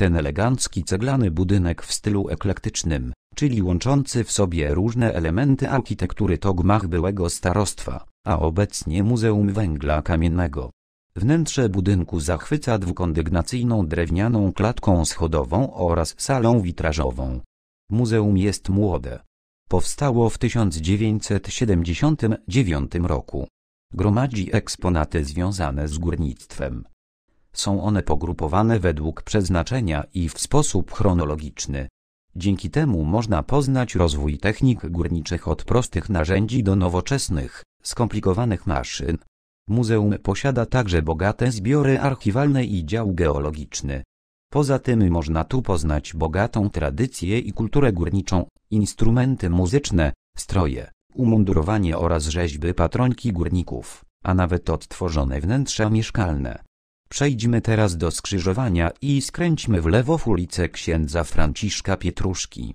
Ten elegancki ceglany budynek w stylu eklektycznym, czyli łączący w sobie różne elementy architektury to gmach byłego starostwa, a obecnie Muzeum Węgla Kamiennego. Wnętrze budynku zachwyca dwukondygnacyjną drewnianą klatką schodową oraz salą witrażową. Muzeum jest młode. Powstało w 1979 roku. Gromadzi eksponaty związane z górnictwem. Są one pogrupowane według przeznaczenia i w sposób chronologiczny. Dzięki temu można poznać rozwój technik górniczych od prostych narzędzi do nowoczesnych, skomplikowanych maszyn. Muzeum posiada także bogate zbiory archiwalne i dział geologiczny. Poza tym można tu poznać bogatą tradycję i kulturę górniczą, instrumenty muzyczne, stroje, umundurowanie oraz rzeźby patronki górników, a nawet odtworzone wnętrza mieszkalne. Przejdźmy teraz do skrzyżowania i skręćmy w lewo w ulicę księdza Franciszka Pietruszki.